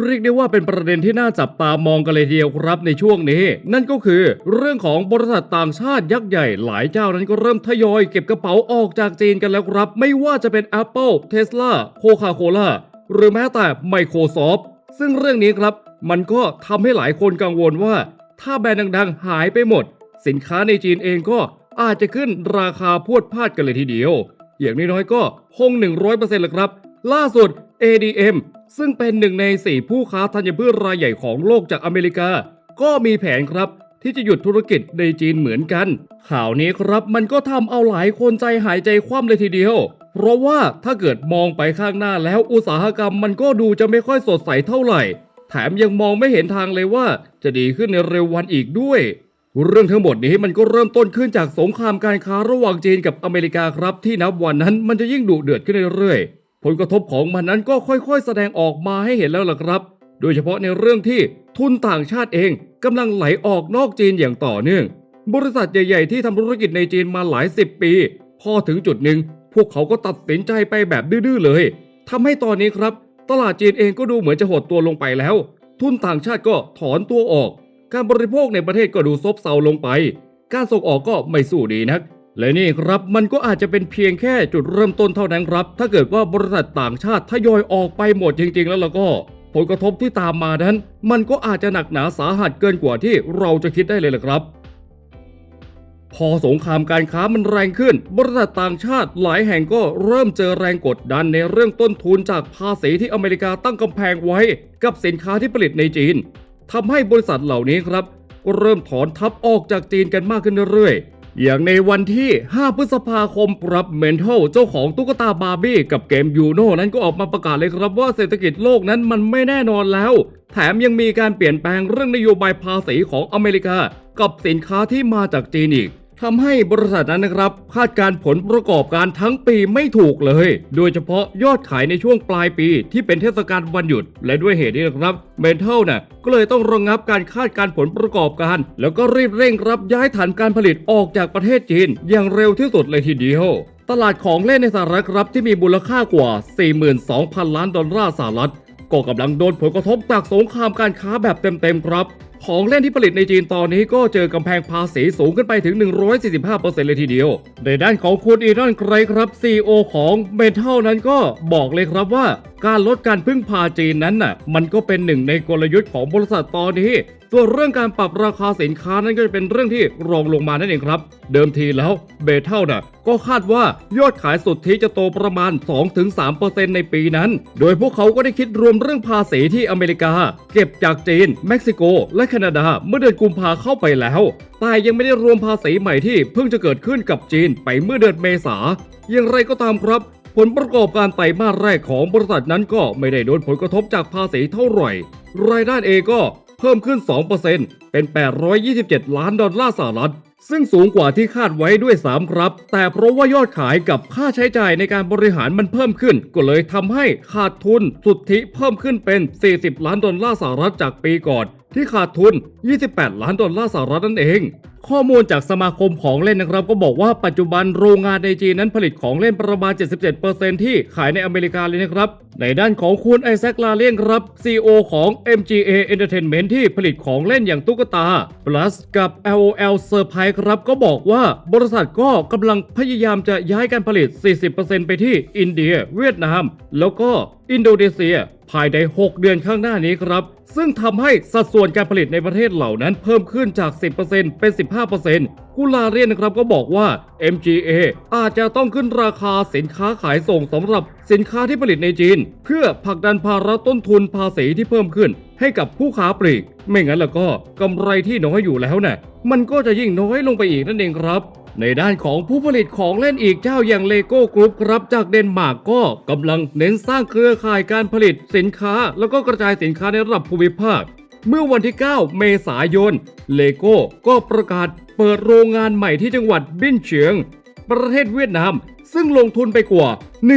เรียกได้ว่าเป็นประเด็นที่น่าจับตามองกันเลยทีเดียวครับในช่วงนี้ นั่นก็คือเรื่องของบริษัทต่างชาติยักษ์ใหญ่หลายเจ้านั้นก็เริ่มทยอยเก็บกระเป๋าออกจากจีนกันแล้วครับ ไม่ว่าจะเป็น Apple Tesla Coca-Cola หรือแม้แต่ Microsoft ซึ่งเรื่องนี้ครับมันก็ทำให้หลายคนกังวลว่า ถ้าแบรนด์ดังๆ หายไปหมด สินค้าในจีนเองก็อาจจะขึ้นราคาพวดพลาดกันเลยทีเดียว อย่างน้อยๆก็คง 100%เลยครับ ล่าสุด ADM ซึ่งเป็นหนึ่งใน 4 ผู้ค้าธัญพืชรายใหญ่ของโลกจากอเมริกา ก็มีแผนครับที่จะหยุดธุรกิจในจีนเหมือนกัน ข่าวนี้ครับมันก็ทำเอาหลายคนใจหายใจคว่ำเลยทีเดียว เพราะว่าถ้าเกิดมองไปข้างหน้าแล้วอุตสาหกรรมมันก็ดูจะไม่ค่อยสดใสเท่าไหร่ แถมยังมองไม่เห็นทางเลยว่าจะดีขึ้นในเร็ววันอีกด้วย เรื่องทั้งหมดนี้มันก็เริ่มต้นขึ้นจากสงครามการค้าระหว่างจีนกับอเมริกาครับ ที่นับวันนั้นมันจะยิ่งดุเดือดขึ้นเรื่อยๆ ผลกระทบของมันนั้นก็ค่อยๆ แสดงออกมาให้เห็นแล้วล่ะครับ โดยเฉพาะในเรื่องที่ทุนต่างชาติเองกำลังไหลออกนอกจีนอย่างต่อเนื่อง บริษัทใหญ่ ๆ ที่ทำธุรกิจในจีนมาหลายสิบปี พอถึงจุดหนึ่ง พวกเขาก็ตัดสินใจไปแบบดื้อๆเลยทำให้ตอนนี้ครับ ตลาดจีนเองก็ดูเหมือนจะหดตัวลงไปแล้ว ทุนต่างชาติก็ถอนตัวออก การบริโภคในประเทศก็ดูซบเซาลงไป การส่งออกก็ไม่สู้ดีนัก และนี่ครับมันก็อาจจะเป็นเพียงแค่จุดเริ่มต้นเท่านั้นครับ ถ้าเกิดว่าบริษัทต่างชาติทยอยออกไปหมดจริง ๆ แล้วล่ะก็ ผลกระทบที่ตามมานั้น มันก็อาจจะหนักหนาสาหัสเกินกว่าที่เราจะคิดได้เลยล่ะครับ พอสงครามการค้ามันแรงขึ้น บริษัทต่างชาติหลายแห่งก็เริ่มเจอแรงกดดันในเรื่องต้นทุนจากภาษีที่อเมริกาตั้งกำแพงไว้ กับสินค้าที่ผลิตในจีนทำให้บริษัทเหล่านี้ครับก็เริ่มถอนทัพออกจากจีนกันมากขึ้นเรื่อยๆ อย่างในวันที่ 5 พฤษภาคมรับเมนเทลเจ้าของตุ๊กตาบาร์บี้กับเกมยูโน่นั้นก็ออกมาประกาศเลยครับว่าเศรษฐกิจโลกนั้นมันไม่แน่นอนแล้ว แถมยังมีการเปลี่ยนแปลงเรื่องนโยบายภาษีของอเมริกา กับสินค้าที่มาจากจีนอีก ทำให้บริษัทนั้นนะครับ คาดการผลประกอบการทั้งปีไม่ถูกเลย โดยเฉพาะยอดขายในช่วงปลายปีที่เป็นเทศกาลวันหยุด และด้วยเหตุนี้นะครับเมนเทลน่ะก็เลยต้องระงงับการคาดการผลประกอบการ แล้วก็รีบเร่งรับย้ายฐานการผลิตออกจากประเทศจีน อย่างเร็วที่สุดเลยทีเดียวตลาดของเล่นในสหรัฐครับที่มีมูลค่ากว่า 42,000 ล้านดอลลาร์สหรัฐ ก็กำลังโดนผลกระทบจากสงครามการค้าแบบเต็มๆครับ ของเล่นที่ผลิตในจีนตอนนี้ก็เจอกำแพงภาษีสูงขึ้นไปถึง 145%เลยทีเดียว ในด้านของคุณอีรอนไกรครับ CEO ของเมทัลนั้นก็บอกเลยครับว่าการลดการพึ่งพาจีนนั้นน่ะมันก็เป็นหนึ่งในกลยุทธ์ของบริษัทตอนนี้ ส่วนเรื่องการปรับราคาสินค้านั้นก็จะเป็นเรื่องที่รองลงมานั่นเองครับ เดิมทีแล้วเบเท่าน่ะก็คาดว่ายอดขายสุทธิจะโตประมาณ 2-3%ในปีนั้น โดยพวกเขาก็ได้คิดรวมเรื่องภาษีที่อเมริกา เก็บจากจีน เม็กซิโก และแคนาดาเมื่อเดือนกุมภาเข้าไปแล้ว แต่ยังไม่ได้รวมภาษีใหม่ที่เพิ่งจะเกิดขึ้นกับจีนไปเมื่อเดือนเมษา อย่างไรก็ตามครับผลประกอบการไตรมาสแรกของบริษัทนั้นก็ไม่ได้โดนผลกระทบจากภาษีเท่าไหร่ รายได้เองก็ พิ่มขึ้น 2%เป็น 827 ล้านดอลลาร์สหรัฐ ซึ่งสูงกว่าที่คาดไว้ด้วย 3 ครับ แต่เพราะว่ายอดขายกับค่าใช้จ่ายในการบริหารมันเพิ่มขึ้น ก็เลยทำให้ขาดทุนสุทธิเพิ่มขึ้นเป็น 40 ล้านดอลลาร์สหรัฐจากปีก่อน ที่ขาดทุน 28 ล้านดอลลาร์สหรัฐนั่นเอง ข้อมูลจากสมาคมของเล่นนะครับ ก็บอกว่าปัจจุบันโรงงานในจีนนั้นผลิตของเล่นประมาณ 77%ที่ขายในอเมริกาเลยนะครับ ในด้านของคุณไอแซคลาเลียนครับ CEO ของ MGA Entertainment ที่ผลิตของเล่นอย่างตุ๊กตา Plus กับ LOL Surprise ครับ ก็บอกว่าบริษัทก็กำลังพยายามจะย้ายการผลิต 40%ไปที่อินเดีย เวียดนาม แล้วก็อินโดนีเซียภายใน 6 เดือนข้างหน้านี้ครับ ซึ่งทำให้สัดส่วนการผลิตในประเทศเหล่านั้นเพิ่มขึ้นจาก 10%เป็น15%กุลาเรียนนะครับก็บอกว่า MGA อาจจะต้องขึ้นราคาสินค้าขายส่งสำหรับสินค้าที่ผลิตในจีน เพื่อผลักดันภาระต้นทุนภาษีที่เพิ่มขึ้น ให้กับผู้ค้าปลีก ไม่งั้นแล้วก็กำไรที่น้อยอยู่แล้วน่ะมันก็จะยิ่งน้อยลงไปอีกนั่นเองครับในด้านของผู้ผลิตของเล่นอีกเจ้าอย่างเลโก้กรุ๊ปครับจากเดนมาร์กก็กำลังเน้นสร้างเครือข่ายการผลิตสินค้า แล้วก็กระจายสินค้าในระดับภูมิภาค เมื่อวันที่ 9 เมษายน เลโก้ก็ประกาศเปิดโรงงานใหม่ที่จังหวัดบินเฉียง ประเทศเวียดนาม ซึ่งลงทุนไปกว่า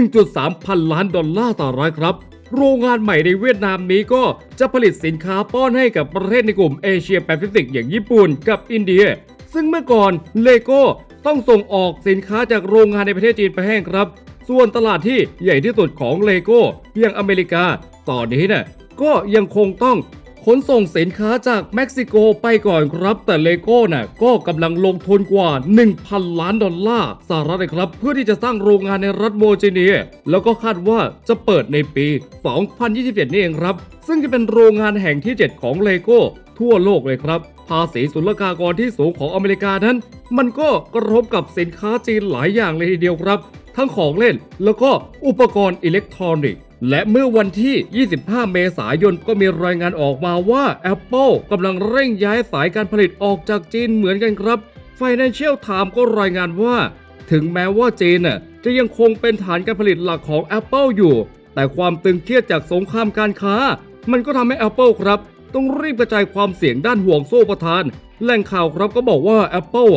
1.3 พันล้านดอลลาร์สหรัฐครับ โรงงานใหม่ในเวียดนามนี้ก็จะผลิตสินค้าป้อนให้กับประเทศในกลุ่มเอเชียแปซิฟิกอย่างญี่ปุ่นกับอินเดีย ซึ่งเมื่อก่อนเลโก้ต้องส่งออกสินค้าจากโรงงานในประเทศจีนไปแห้งครับ ส่วนตลาดที่ใหญ่ที่สุดของเลโก้อย่างอเมริกา ตอนนี้เนี่ยก็ยังคงต้อง ขนส่งสินค้าจากเม็กซิโกไปก่อนครับ แต่เลโก้น่ะก็กำลังลงทุนกว่า 1,000 ล้านดอลลาร์สหรัฐเลยครับ เพื่อที่จะสร้างโรงงานในรัฐโวร์จิเนีย แล้วก็คาดว่าจะเปิดในปี 2027 นี่เองครับ ซึ่งจะเป็นโรงงานแห่งที่ 7 ของเลโก้ทั่วโลกเลยครับ ภาษีศุลกากรที่สูงของอเมริกานั้น มันก็กระทบกับสินค้าจีนหลายอย่างเลยทีเดียวครับ ทั้งของเล่นแล้วก็อุปกรณ์อิเล็กทรอนิกส์ และเมื่อวันที่ 25 เมษายนก็มีรายงานออกมาว่า Apple กำลังเร่งย้ายสายการผลิตออกจากจีนเหมือนกันครับ Financial Times ก็รายงานว่า ถึงแม้ว่าจีนจะยังคงเป็นฐานการผลิตหลักของ Apple อยู่ แต่ความตึงเครียดจากสงครามการค้า มันก็ทำให้ Apple ครับ ต้องรีบกระจายความเสี่ยงด้านห่วงโซ่ประทาน แหล่งข่าวครับก็บอกว่า Apple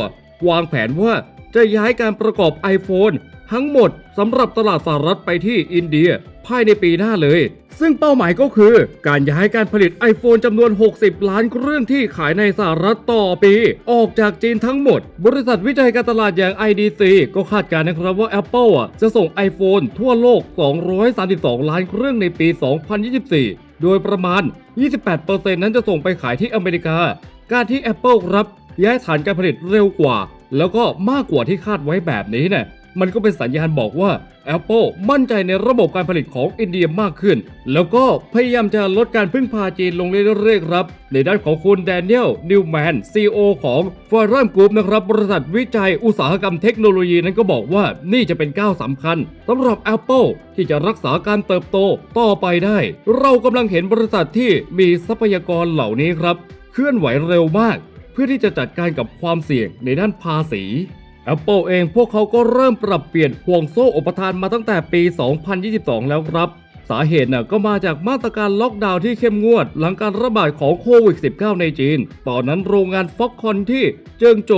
วางแผนว่า จะย้ายการประกอบ iPhone ทั้งหมดสำหรับตลาดสหรัฐไปที่อินเดียภายในปีหน้าเลย ซึ่งเป้าหมายก็คือ การย้ายการผลิต iPhone จำนวน 60 ล้านเครื่องที่ขายในสหรัฐต่อปี ออกจากจีนทั้งหมด บริษัทวิจัยการตลาดอย่าง IDC ก็คาดการณ์นะครับว่า Apple อะจะส่ง iPhone ทั่วโลก 232 ล้านเครื่องในปี 2024 โดยประมาณ 28%นั้นจะส่งไปขายที่อเมริกา การที่ Apple ครับย้ายฐานการผลิตเร็วกว่า แล้วก็มากกว่าที่คาดไว้แบบนี้เนี่ยมันก็เป็นสัญญาณบอกว่า Apple มั่นใจในระบบการผลิตของอินเดียมากขึ้น แล้วก็พยายามจะลดการพึ่งพาจีนลงเรื่อยๆครับ ในด้านของคุณแดเนียลนิวแมน CEO ของ f o r u m Group นะครับ บริษัทวิจัยอุตสาหกรรมเทคโนโลยีนั้นก็บอกว่านี่จะเป็นก้าวสำคัญสำหรับ Apple ที่จะรักษาการเติบโตต่อไปได้ เรากำลังเห็นบริษัทที่มีทรัพยากรเหล่านี้ครับ เคลื่อนไหวเร็วมาก เพื่อที่จะจัดการกับความเสี่ยงในด้านภาษี Apple เองพวกเขาก็เริ่มปรับเปลี่ยนห่วงโซ่อุปทานมาตั้งแต่ปี 2022 แล้วครับ สาเหตุน่ะก็มาจากมาตรการล็อกดาวน์ที่เข้มงวด หลังการระบาดของโควิด -19 ในจีน ตอนนั้นโรงงานฟ็อกคอนที่เจิงโจ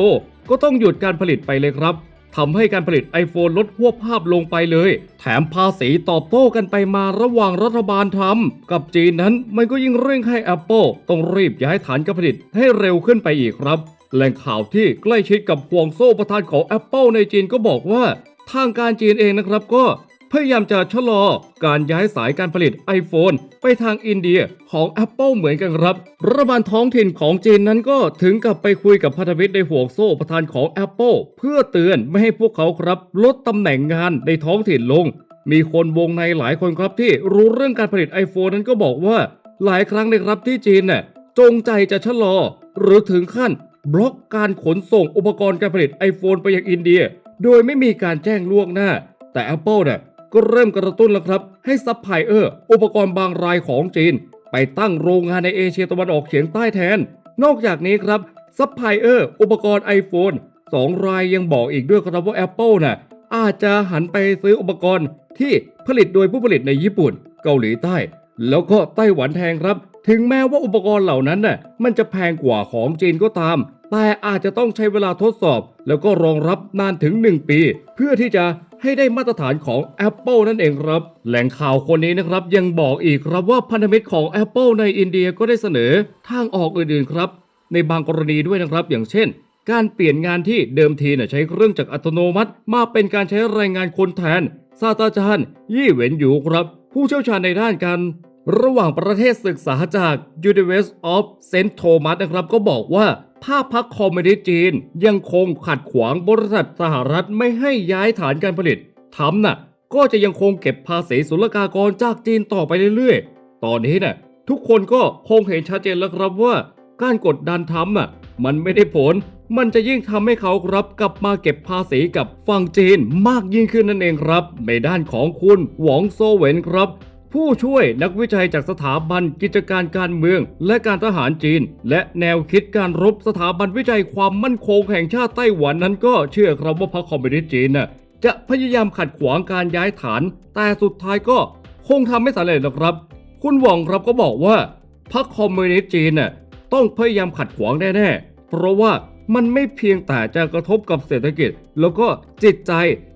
ก็ต้องหยุดการผลิตไปเลยครับ ทำให้การผลิต iPhone ลดหัวบภาพลงไปเลย แถมภาษีตอบโต้กันไปมาระหว่างรัฐบาลทำกับจีนนั้นมันก็ยิ่งเร่งให้ Apple ต้องรีบย้ายฐานการผลิตให้เร็วขึ้นไปอีกครับ แหล่งข่าวที่ใกล้ชิดกับห่วงโซ่ประธานของ Apple ในจีนก็บอกว่า ทางการจีนเองนะครับก็ พยายามจะชะลอการย้ายสายการผลิต iPhone ไปทางอินเดียของ Apple เหมือนกันครับ รัฐบาลท้องถิ่นของจีนนั้นก็ถึงกับไปคุยกับพันธมิตรในห่วงโซ่ประธานของ Apple เพื่อเตือนไม่ให้พวกเขาครับ ลดตำแหน่งงานในท้องถิ่นลง มีคนวงในหลายคนครับที่รู้เรื่องการผลิต iPhone นั้นก็บอกว่า หลายครั้งเลยครับที่จีนน่ะจงใจจะชะลอ หรือถึงขั้น บล็อกการขนส่งอุปกรณ์การผลิต iPhone ไปยังอินเดีย โดยไม่มีการแจ้งล่วงหน้า แต่ Apple เนี่ย ก็เริ่มกระตุ้นแล้วครับ ให้ซัพพลายเออร์ อุปกรณ์บางรายของจีน ไปตั้งโรงงานในเอเชียตะวันออกเฉียงใต้แทน นอกจากนี้ครับซัพพลายเออร์ อุปกรณ์ iPhone สองรายยังบอกอีกด้วยครับว่า Apple น่ะอาจจะหันไปซื้ออุปกรณ์ที่ผลิตโดยผู้ผลิตในญี่ปุ่น เกาหลีใต้ แล้วก็ไต้หวันแทนครับ ถึงแม้ว่าอุปกรณ์เหล่านั้นน่ะมันจะแพงกว่าของจีนก็ตาม แต่อาจจะต้องใช้เวลาทดสอบ แล้วก็รองรับนานถึง 1 ปี เพื่อที่จะให้ได้มาตรฐานของ Apple นั่นเองครับ แหล่งข่าวคนนี้นะครับยังบอกอีกครับว่าพันธมิตรของ Apple ในอินเดียก็ได้เสนอทางออกอื่นๆครับ ในบางกรณีด้วยนะครับ อย่างเช่น การเปลี่ยนงานที่เดิมทีน่ใช้เครื่องจักรอัตโนมัติ มาเป็นการใช้แรงงานคนแทนศาสตราจารย์ยี่เหวินอยู่ครับ ผู้เชี่ยวชาญในด้านการระหว่างประเทศศึกษาจาก University of St. Thomas นะครับก็บอกว่า ภาพพักคอมมิวนิสต์จีน ยังคงขัดขวางบริษัทสหรัฐไม่ให้ย้ายฐานการผลิตทำน่ะ ก็จะยังคงเก็บภาษีศุลกากรจากจีนต่อไปเรื่อยๆ ตอนนี้น่ะทุกคนก็คงเห็นชัดเจนแล้วครับว่า การกดดันทำอะ มันไม่ได้ผล มันจะยิ่งทำให้เขาครับกลับมาเก็บภาษีกับฝั่งจีนมากยิ่งขึ้นนั่นเองครับ ในด้านของคุณหวองโซเวนครับ ผู้ช่วยนักวิจัยจากสถาบันกิจการการเมือง และการทหารจีน และแนวคิดการรบสถาบันวิจัยความมั่นคงแห่งชาติไต้หวันนั้นก็เชื่อครับว่าพรรคคอมมิวนิสต์จีนน่ะจะพยายามขัดขวางการย้ายฐาน แต่สุดท้ายก็คงทำไม่สำเร็จหรอกครับ คุณหว่องครับก็บอกว่าพรรคคอมมิวนิสต์จีนน่ะต้องพยายามขัดขวางแน่ๆเพราะว่า มันไม่เพียงแต่จะกระทบกับเศรษฐกิจ แล้วก็จิตใจ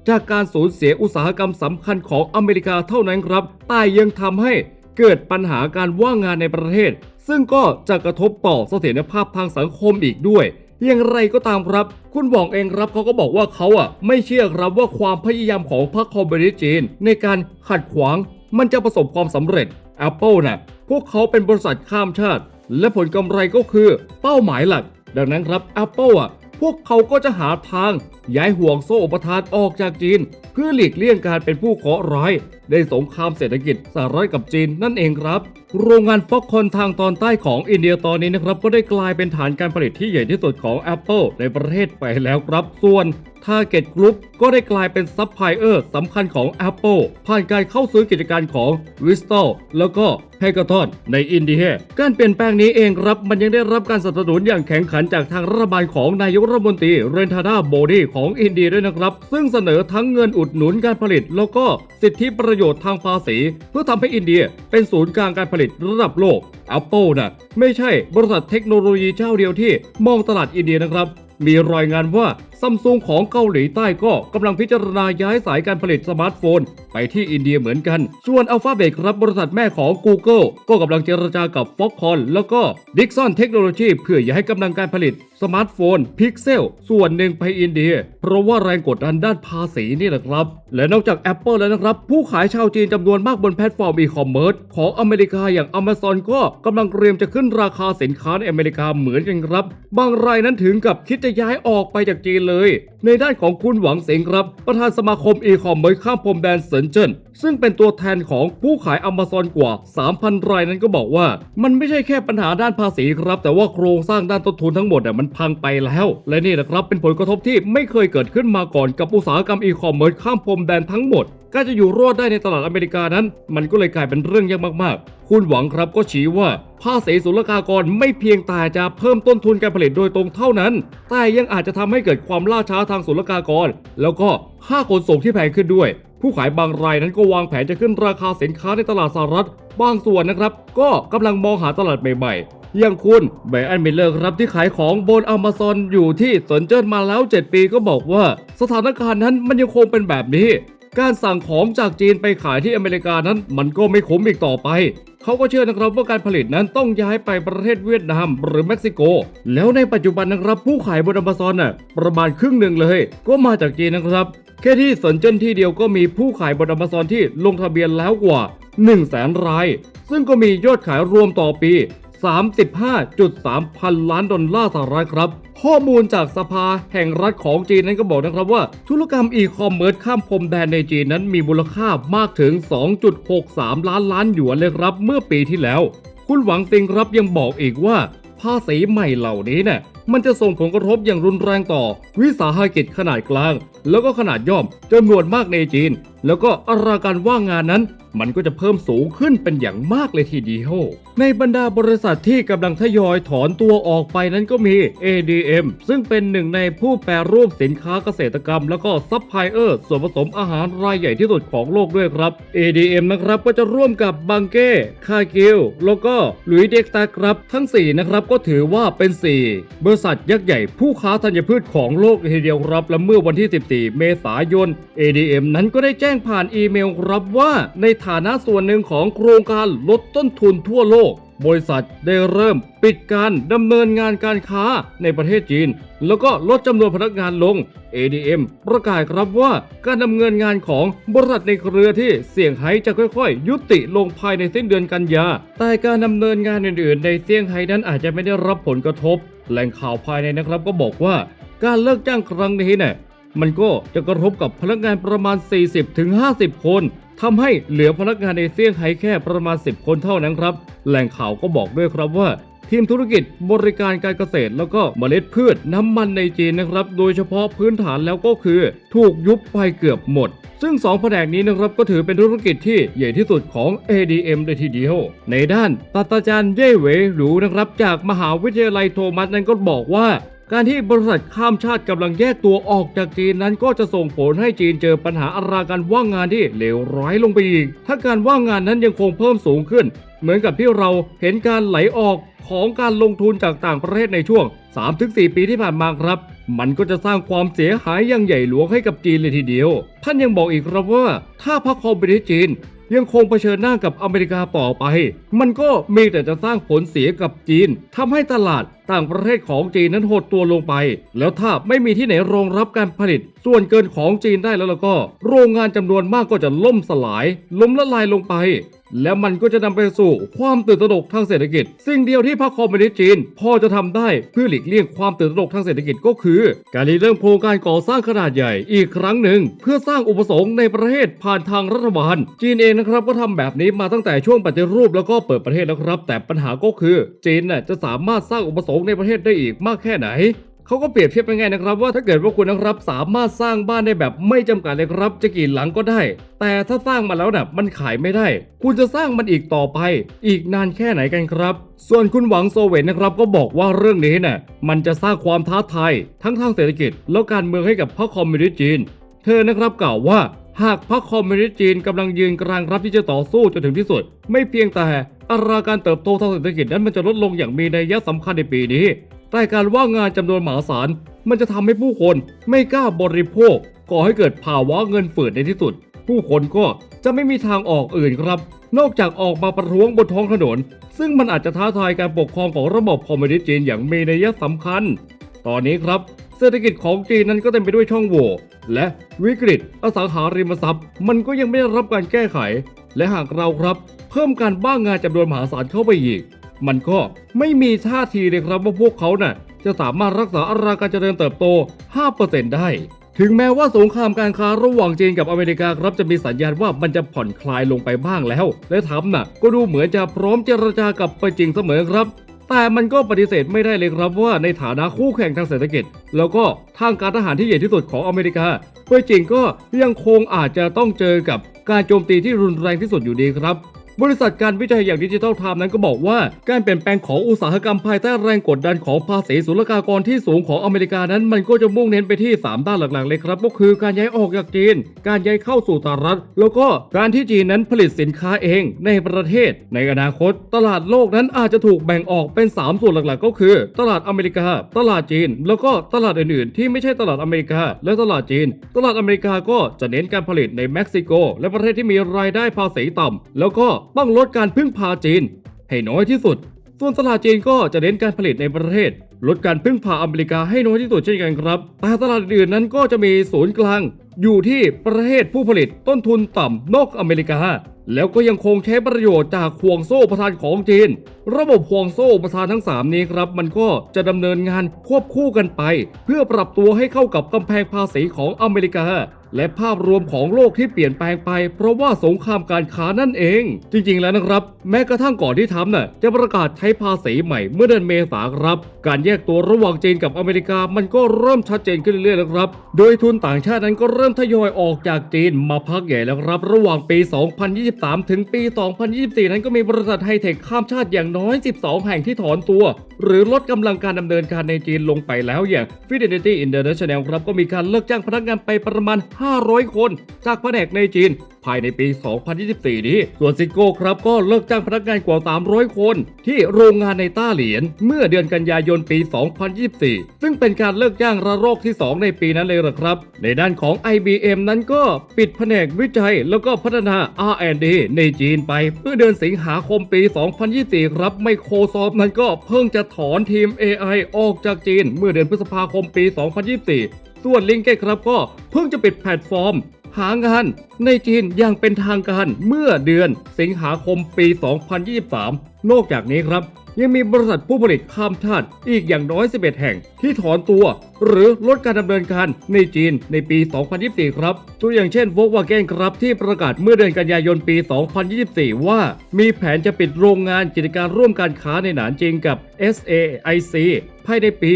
จากการสูญเสียอุตสาหกรรมสำคัญของอเมริกาเท่านั้นครับ แต่ยังทำให้เกิดปัญหาการว่างงานในประเทศ ซึ่งก็จะกระทบต่อเสถียรภาพทางสังคมอีกด้วย อย่างไรก็ตามครับ คุณบอกเองครับเขาก็บอกว่าเขาอะไม่เชื่อครับว่าความพยายามของพรรคคอมมิวนิสต์จีน ในการขัดขวาง มันจะประสบความสำเร็จ Apple น่ะพวกเขาเป็นบริษัทข้ามชาติ และผลกำไรก็คือเป้าหมายหลัก ดังนั้นครับ Apple อะพวกเขาก็จะหาทางย้ายห่วงโซ่อุปทานออกจากจีน เพื่อหลีกเลี่ยงการเป็นผู้เคราะห์ร้าย ในสงครามเศรษฐกิจสหรัฐกับจีนนั่นเองครับ โรงงานฟอกคอนทางตอนใต้ของอินเดียตอนนี้นะครับ ก็ได้กลายเป็นฐานการผลิตที่ใหญ่ที่สุดของ Apple ในประเทศไปแล้วครับ ส่วน Target Group ก็ได้กลายเป็นซัพพลายเออร์สำคัญของ Apple ผ่านการเข้าซื้อกิจการของ w i s t a l แล้วก็ h a c k a t h o n ในอินเดีย การเปลี่ยนแปลงนี้เองครับมันยังได้รับการสนับสนุนอย่างแข็งขันจากทางรัฐบาลของนายกรัฐมนตรีเรนทาดาโบดีของอินเดียด้วยนะครับ ซึ่งเสนอทั้งเงินอุดหนุนการผลิต แล้วก็สิทธิประโยชน์ทางภาษี เพื่อทำให้อินเดียเป็นศูนย์กลางการผลิตระดับโลก Apple นะไม่ใช่บริษัทเทคโนโลยีเจ้าเดียวที่มองตลาดอินเดียนะครับ มีรายงานว่าซัมซุงของเกาหลีใต้ก็กำลังพิจารณาย้ายสายการผลิตสมาร์ทโฟน ไปที่อินเดียเหมือนกัน ส่วน Alphabet ครับบริษัทแม่ของ Google ก็กำลังเจรจากับ Foxconn แล้วก็ Dixon Technology เพื่อย้ายกำลังการผลิตสมาร์ทโฟนพิกเซลส่วนหนึ่งไปอินเดีย เพราะว่าแรงกดดันด้านภาษีนี่แหละครับ และนอกจาก Apple แล้วนะครับ ผู้ขายชาวจีนจำนวนมากบนแพลตฟอร์มอีคอมเมิร์ซของอเมริกาอย่าง Amazon ก็กำลังเตรียมจะขึ้นราคาสินค้าในอเมริกาเหมือนกันครับ บางรายนั้นถึงกับคิดจะย้ายออกไปจากจีนเลยในด้านของคุณหวังเสงครับ ประธานสมาคมอีคอมเมิร์ซข้ามพรมแดนเซินเจิ้นซึ่งเป็นตัวแทนของผู้ขาย Amazon กว่า 3,000 รายนั้นก็บอกว่า มันไม่ใช่แค่ปัญหาด้านภาษีครับ แต่ว่าโครงสร้างด้านต้นทุนทั้งหมดน่ะมันพังไปแล้ว และนี่นะครับเป็นผลกระทบที่ไม่เคยเกิดขึ้นมาก่อนกับอุตสาหกรรมอีคอมเมิร์ซข้ามพรมแดนทั้งหมดการจะอยู่รอดได้ในตลาดอเมริกานั้น มันก็เลยกลายเป็นเรื่องยากมากๆคุณหวังครับก็ชี้ว่าภาษีศุลกากรไม่เพียงแต่จะเพิ่มต้นทุนการผลิตโดยตรงเท่านั้น แต่ยังอาจจะทำให้เกิดความล่าช้าทางศุลกากร แล้วก็ค่าขนส่งที่แพงขึ้นด้วย ผู้ขายบางรายนั้นก็วางแผนจะขึ้นราคาสินค้าในตลาดสหรัฐ บางส่วนนะครับ ก็กำลังมองหาตลาดใหม่ๆ อย่างคุณไบรอันมิลเลอร์ครับที่ขายของบน Amazon อยู่ที่สนเจิ้นมาแล้ว 7 ปีก็บอกว่า สถานการณ์นั้นมันยังคงเป็นแบบนี้ การสั่งของจากจีนไปขายที่อเมริกานั้นมันก็ไม่คุ้มอีกต่อไป เขาก็เชื่อนะครับว่าการผลิตนั้นต้องย้ายไปประเทศเวียดนามหรือเม็กซิโก แล้วในปัจจุบันนะครับผู้ขายบน Amazon น่ะประมาณครึ่งหนึ่งเลย ก็มาจากจีนนะครับ แค่ที่สนเจิ้นที่เดียวก็มีผู้ขายบน Amazon ที่ลงทะเบียนแล้วกว่า1 0 0 0 0แสนราย ซึ่งก็มียอดขายรวมต่อปี 35.3 พันล้านดอลลาร์สหรัฐครับ ข้อมูลจากสภาแห่งรัฐของจีนนั้นก็บอกนะครับว่า ธุรกรรมอีคอมเมิร์ซข้ามพรมแดนในจีนนั้นมีมูลค่ามากถึง 2.63 ล้านล้านหยวนเลยครับ เมื่อปีที่แล้ว คุณหวังซิงครับยังบอกอีกว่า ภาษีใหม่เหล่านี้เนี่ยมันจะส่งผลกระทบอย่างรุนแรงต่อ วิสาหกิจขนาดกลาง แล้วก็ขนาดย่อมจำนวนมากในจีน แล้วก็อัตราการว่างงานนั้น มันก็จะเพิ่มสูงขึ้นเป็นอย่างมากเลยทีเดียว ในบรรดาบริษัทที่กำลังทยอยถอนตัวออกไปนั้นก็มี ADM ซึ่งเป็นหนึ่งในผู้แปรรูปสินค้าเกษตรกรรม แล้วก็ซัพพลายเออร์ส่วนผสมอาหารรายใหญ่ที่สุดของโลกด้วยครับ ADM นะครับก็จะร่วมกับบังเก้คากิลแล้วก็หลุยเด็กตาครับทั้ง 4 นะครับก็ถือว่าเป็น 4 บริษัทยักษ์ใหญ่ผู้ค้าธัญพืชของโลกทีเดียวครับและเมื่อวันที่ 14เมษายน ADM นั้นก็ได้แจ้งผ่านอีเมลครับว่า ในฐานะส่วนหนึ่งของโครงการลดต้นทุนทั่วโลก บริษัทได้เริ่มปิดการดำเนินงานการค้าในประเทศจีน แล้วก็ลดจำนวนพนักงานลง ADM ประกาศครับว่าการดำเนินงานของบริษัทในเครือที่เสี่ยงไฮ้จะค่อยๆ ยุติลงภายในสิ้นเดือนกันยา แต่การดำเนินงานอื่นๆ ในเซี่ยงไฮ้นั้นอาจจะไม่ได้รับผลกระทบ แหล่งข่าวภายในนะครับก็บอกว่าการเลิกจ้างครั้งนี้เนี่ย มันก็จะกระทบกับพนักงานประมาณ 40-50 คนทำให้เหลือพนักงานในเซี่ยงไฮ้แค่ประมาณ 10 คนเท่านั้นครับ แหล่งข่าวก็บอกด้วยครับว่า ทีมธุรกิจบริการการเกษตรแล้วก็เมล็ดพืชน้ำมันในจีนนะครับ โดยเฉพาะพื้นฐานแล้วก็คือ ถูกยุบไปเกือบหมด ซึ่ง 2 แผนกนี้นะครับก็ถือเป็นธุรกิจที่ใหญ่ที่สุดของ ADM เลยทีเดียว ในด้านศาสตราจารย์เย่เหวหรูนะครับ จากมหาวิทยาลัยโทมัสนั้นก็บอกว่า การที่บริษัทข้ามชาติกำลังแยกตัวออกจากจีนนั้นก็จะส่งผลให้จีนเจอปัญหาอัตราการว่างงานที่เลวร้ายลงไปอีก ถ้าการว่างงานนั้นยังคงเพิ่มสูงขึ้น เหมือนกับที่เราเห็นการไหลออกของการลงทุนจากต่างประเทศในช่วง 3-4 ปีที่ผ่านมาครับ มันก็จะสร้างความเสียหายอย่างใหญ่หลวงให้กับจีนเลยทีเดียว ท่านยังบอกอีกครับว่า ถ้าพรรคคอมมิวนิสต์จีนยังคงเผชิญหน้ากับอเมริกาต่อไป มันก็มีแต่จะสร้างผลเสียกับจีนทำให้ตลาด ต่างประเทศของจีนนั้นหดตัวลงไป แล้วถ้าไม่มีที่ไหนรองรับการผลิต ส่วนเกินของจีนได้แล้วแล้วก็ โรงงานจำนวนมากก็จะล่มสลาย ล้มละลายลงไป แล้วมันก็จะนำไปสู่ความตื่นตระหนกทางเศรษฐกิจ สิ่งเดียวที่พรรคคอมมิวนิสต์จีน พอจะทำได้เพื่อหลีกเลี่ยงความตื่นตระหนกทางเศรษฐกิจก็คือ การริเริ่มโครงการก่อสร้างขนาดใหญ่อีกครั้งหนึ่ง เพื่อสร้างอุปสงค์ในประเทศผ่านทางรัฐบาล จีนเองนะครับก็ทำแบบนี้มาตั้งแต่ช่วงปฏิรูปแล้วก็เปิดประเทศแล้วครับ แต่ปัญหาก็คือจีนน่ะจะสามารถสร้างอุปสงค์ในประเทศได้อีกมากแค่ไหนเขาก็เปรียบเทียบยังไงนะครับว่าถ้าเกิดว่าคุณนะครับสามารถสร้างบ้านได้แบบไม่จำกัดเลยครับ จะกี่หลังก็ได้ แต่ถ้าสร้างมาแล้วน่ะมันขายไม่ได้ คุณจะสร้างมันอีกต่อไป อีกนานแค่ไหนกันครับ ส่วนคุณหวังโซเวนนะครับก็บอกว่าเรื่องนี้น่ะมันจะสร้างความท้าทายทั้งทางเศรษฐกิจ แล้วการเมืองให้กับพรรคคอมมิวนิสต์จีน เธอนะครับกล่าวว่า หากพรรคคอมมิวนิสต์จีนกำลังยืนกลางรับที่จะต่อสู้จนถึงที่สุด ไม่เพียงแต่อัตราการเติบโตทางเศรษฐกิจนั้นมันจะลดลงอย่างมีนัยยะสำคัญในปีนี้ แต่การว่างงานจำนวนมหาศาล มันจะทำให้ผู้คนไม่กล้าบริโภค ก่อให้เกิดภาวะเงินฝืดในที่สุด ผู้คนก็จะไม่มีทางออกอื่นครับ นอกจากออกมาประท้วงบนท้องถนน ซึ่งมันอาจจะท้าทายการปกครองของระบบคอมมิวนิสต์จีนอย่างมีนัยยะสำคัญ ตอนนี้ครับ เศรษฐกิจของจีนนั้นก็เต็มไปด้วยช่องโหว่และวิกฤตอสังหาริมทรัพย์ มันก็ยังไม่ได้รับการแก้ไข และหากเราครับ เพิ่มการบ้างงานจำนวนมหาศาลเข้าไปอีก มันก็ไม่มีท่าทีเลยครับว่าพวกเขาน่ะจะสามารถรักษาอัตราการเจริญเติบโต 5%ได้ ถึงแม้ว่าสงครามการค้าระหว่างจีนกับอเมริกาครับจะมีสัญญาณว่ามันจะผ่อนคลายลงไปบ้างแล้ว และทำน่ะก็ดูเหมือนจะพร้อมเจรจากับไปจริงเสมอครับ แต่มันก็ปฏิเสธไม่ได้เลยครับว่าในฐานะคู่แข่งทางเศรษฐกิจ แล้วก็ทางการทหารที่ใหญ่ที่สุดของอเมริกาเปยจิงก็ยังคงอาจจะต้องเจอกับการโจมตีที่รุนแรงที่สุดอยู่ดีครับ บริษัทการวิจัยอย่างดิจิทัลไทม์นั้นก็บอกว่า การเปลี่ยนแปลงของอุตสาหกรรมภายใต้แรงกดดันของภาษีศุลกากรที่สูงของอเมริกานั้น มันก็จะมุ่งเน้นไปที่ 3 ด้านหลักๆ เลยครับ ก็คือการย้ายออกจากจีน การย้ายเข้าสู่สหรัฐ แล้วก็การที่จีนนั้นผลิตสินค้าเองในประเทศ ในอนาคต ตลาดโลกนั้นอาจจะถูกแบ่งออกเป็น 3 ส่วนหลักๆ ก็คือ ตลาดอเมริกา ตลาดจีน แล้วก็ตลาดอื่นๆ ที่ไม่ใช่ตลาดอเมริกา และตลาดจีน ตลาดอเมริกาก็จะเน้นการผลิตในเม็กซิโก และประเทศที่มีรายได้ภาษีต่ำแล้วก็ต้องลดการพึ่งพาจีน ให้น้อยที่สุด ส่วนตลาดจีนก็จะเน้นการผลิตในประเทศ ลดการพึ่งพาอเมริกาให้น้อยที่สุดเช่นกันครับ แต่ตลาดอื่นนั้นก็จะมีศูนย์กลาง อยู่ที่ประเทศผู้ผลิตต้นทุนต่ำนอกอเมริกา แล้วก็ยังคงใช้ประโยชน์จากห่วงโซ่ประทานของจีน ระบบห่วงโซ่ประทานทั้ง 3 นี้ครับ มันก็จะดำเนินงานควบคู่กันไป เพื่อปรับตัวให้เข้ากับกำแพงภาษีของอเมริกาและภาพรวมของโลกที่เปลี่ยนแปลงไป เพราะว่าสงครามการค้านั่นเอง จริงๆแล้วนะครับ แม้กระทั่งก่อนที่ทำน่ะจะประกาศใช้ภาษีใหม่เมื่อเดือนเมษาครับ การแยกตัวระหว่างจีนกับอเมริกามันก็เริ่มชัดเจนขึ้นเรื่อยๆแล้วครับ โดยทุนต่างชาตินั้นก็เริ่มทยอยออกจากจีนมาพักใหญ่แล้วครับ ระหว่างปี 2023 ถึงปี 2024 นั้นก็มีบริษัทไฮเทคข้ามชาติอย่างน้อย 12 แห่งที่ถอนตัว หรือลดกำลังการดำเนินการในจีนลงไปแล้วอย่าง Fidelity International ครับก็มีการเลิกจ้างพนักงานไปประมาณ 500 คน จากแผนกในจีนภายในปี 2024 นี้ ส่วนซิโก้ครับก็เลิกจ้างพนักงานกว่า 300 คน ที่โรงงานในต้าเหลียนเมื่อเดือนกันยายนปี 2024 ซึ่งเป็นการเลิกจ้างระลอกที่ 2 ในปีนั้นเลยละครับ ในด้านของ IBM นั้นก็ปิดแผนกวิจัยแล้วก็พัฒนา R&D ในจีนไป เมื่อเดือนสิงหาคมปี 2024 ครับ Microsoft นั้นก็เพิ่งจะถอนทีม AI ออกจากจีน เมื่อเดือนพฤษภาคมปี 2024 ส่วนลิงเกครับก็เพิ่งจะปิดแพลตฟอร์มหางานในจีนอย่างเป็นทางการเมื่อเดือนสิงหาคมปี 2023 นอกจากนี้ครับ ยังมีบริษัทผู้ผลิตข้ามชาติอีกอย่างน้อย 11 แห่ง ที่ถอนตัว หรือลดการดำเนินการในจีนในปี 2024 ครับ ตัวอย่างเช่น Volkswagen ครับที่ประกาศเมื่อเดือนกันยายนปี 2024 ว่า มีแผนจะปิดโรงงานกิจการร่วมการค้าในหนานจริงกับ SAIC ภายในปี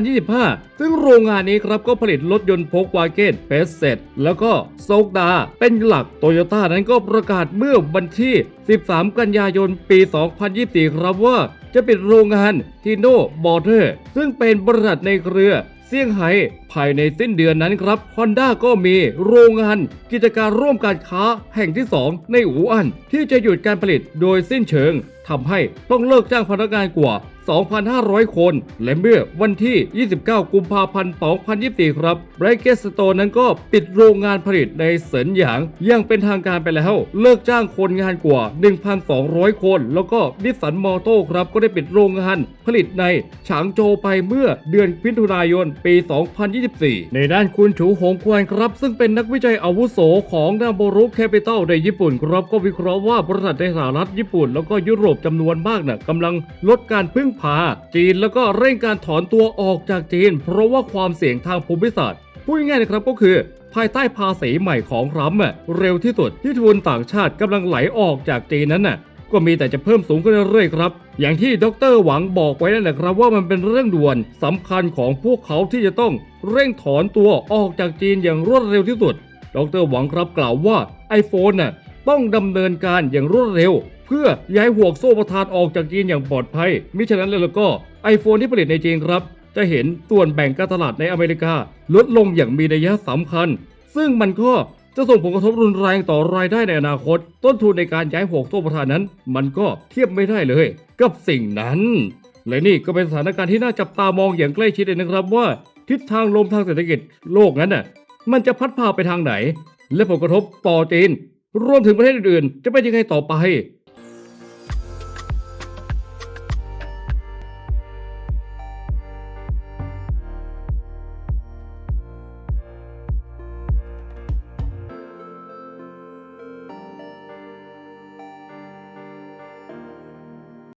2025 ซึ่งโรงงานนี้ครับก็ผลิตรถยนต์โ o กวาเกนเพสเซตแล้วก็โซกดา เป็นหลักโตโยต้านั้นก็ประกาศเมื่อวันที่ 13 กันยายนปี 2024 ครับว่าจะปิดโรงงานทีโนบอเ e อร์ซึ่งเป็นบริษัทในเครือเซี่ยงไฮ้ภายในสิ้นเดือนนั้นครับ Honda ก็มีโรงงานกิจการร่วมการค้าแห่งที่ 2 ในอู่อันที่จะหยุดการผลิตโดยสิ้นเชิงทำให้ต้องเลิกจ้างพนักงานกว่า 2,500 คน และเมื่อวันที่ 29 กุมภาพันธ์ 2024 ครับไบรเกสโตนั้นก็ปิดโรงงานผลิตในเสินหยางอย่างเป็นทางการไปแล้ว เลิกจ้างคนงานกว่า 1,200 คน แล้วก็นิสสันมอโต้ครับก็ได้ปิดโรงงานผลิตในฉางโจไปเมื่อเดือนมิถุนายนปี 2024 ในด้านคุณฉูหงควนครับ ซึ่งเป็นนักวิจัยอาวุโสของนาโบรุแคปิตอลในญี่ปุ่นครับก็วิเคราะห์ว่าบริษัทในสหรัฐญี่ปุ่น แล้วก็ยุโรปจำนวนมากน่ะกำลังลดการพึ่งพา จีนแล้วก็เร่งการถอนตัวออกจากจีน เพราะว่าความเสี่ยงทางภูมิศาสตร์พูดง่ายๆนะครับก็คือ ภายใต้ภาษีใหม่ของรัมเร็วที่สุดที่ทุนต่างชาติกำลังไหลออกจากจีนนั้นน่ะก็มีแต่จะเพิ่มสูงขึ้นเรื่อยๆครับ อย่างที่ดรหวังบอกไว้นั่นแหละครับว่ามันเป็นเรื่องด่วนสำคัญของพวกเขาที่จะต้องเร่งถอนตัวออกจากจีนอย่างรวดเร็วที่สุด ดรหวังครับกล่าวว่า iPhone น่ะต้องดำเนินการอย่างรวดเร็ว เพื่อย้ายห่วงโซ่ประทานออกจากจีนอย่างปลอดภัย มิฉะนั้นแล้วก็ iPhone ที่ผลิตในจีนครับ จะเห็นส่วนแบ่งการตลาดในอเมริกา ลดลงอย่างมีนัยสำคัญ ซึ่งมันก็จะส่งผลกระทบรุนแรงต่อรายได้ในอนาคต ต้นทุนในการย้ายห่วงโซ่ประทานนั้น มันก็เทียบไม่ได้เลย กับสิ่งนั้น และนี่ก็เป็นสถานการณ์ที่น่าจับตามองอย่างใกล้ชิดเลยนะครับว่า ทิศทางลมทางเศรษฐกิจโลกนั้นน่ะมันจะพัดพาไปทางไหน และผลกระทบต่อจีนรวมถึงประเทศอื่นๆ จะเป็นยังไงต่อไป